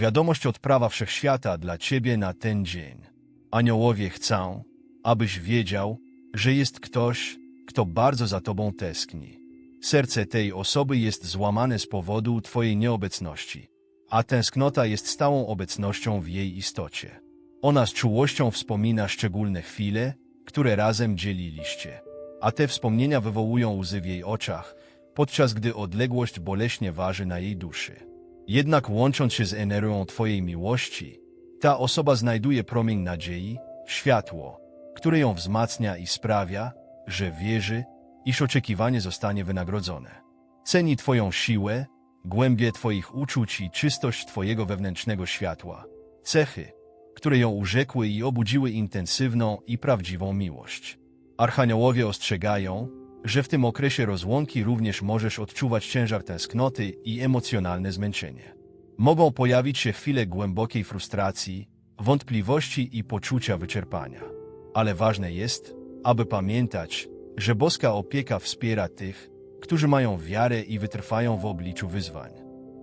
Wiadomość od prawa wszechświata dla ciebie na ten dzień. Aniołowie chcą, abyś wiedział, że jest ktoś, kto bardzo za tobą tęskni. Serce tej osoby jest złamane z powodu twojej nieobecności, a tęsknota jest stałą obecnością w jej istocie. Ona z czułością wspomina szczególne chwile, które razem dzieliliście, a te wspomnienia wywołują łzy w jej oczach, podczas gdy odległość boleśnie waży na jej duszy. Jednak łącząc się z energią Twojej miłości, ta osoba znajduje promień nadziei, światło, które ją wzmacnia i sprawia, że wierzy, iż oczekiwanie zostanie wynagrodzone. Ceni Twoją siłę, głębię Twoich uczuć i czystość Twojego wewnętrznego światła, cechy, które ją urzekły i obudziły intensywną i prawdziwą miłość. Archaniołowie ostrzegają, że w tym okresie rozłąki również możesz odczuwać ciężar tęsknoty i emocjonalne zmęczenie. Mogą pojawić się chwile głębokiej frustracji, wątpliwości i poczucia wyczerpania. Ale ważne jest, aby pamiętać, że boska opieka wspiera tych, którzy mają wiarę i wytrwają w obliczu wyzwań.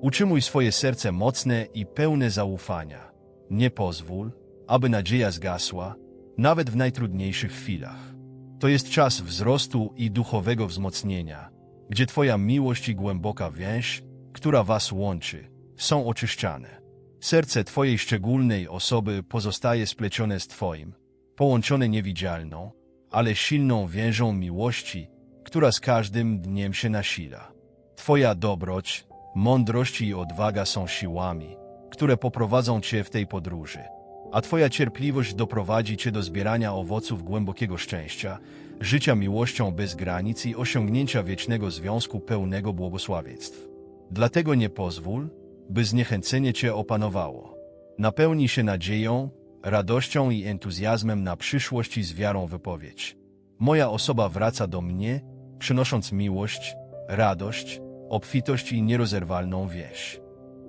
Utrzymuj swoje serce mocne i pełne zaufania. Nie pozwól, aby nadzieja zgasła, nawet w najtrudniejszych chwilach. To jest czas wzrostu i duchowego wzmocnienia, gdzie Twoja miłość i głęboka więź, która Was łączy, są oczyszczane. Serce Twojej szczególnej osoby pozostaje splecione z Twoim, połączone niewidzialną, ale silną więżą miłości, która z każdym dniem się nasila. Twoja dobroć, mądrość i odwaga są siłami, które poprowadzą Cię w tej podróży a Twoja cierpliwość doprowadzi Cię do zbierania owoców głębokiego szczęścia, życia miłością bez granic i osiągnięcia wiecznego związku pełnego błogosławieństw. Dlatego nie pozwól, by zniechęcenie Cię opanowało. Napełnij się nadzieją, radością i entuzjazmem na przyszłość i z wiarą wypowiedź. Moja osoba wraca do mnie, przynosząc miłość, radość, obfitość i nierozerwalną więź.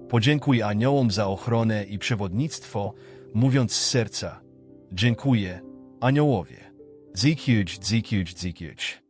Podziękuj aniołom za ochronę i przewodnictwo, mówiąc z serca: Dziękuję, aniołowie. Dziękuję, dziękuję, dziękuję.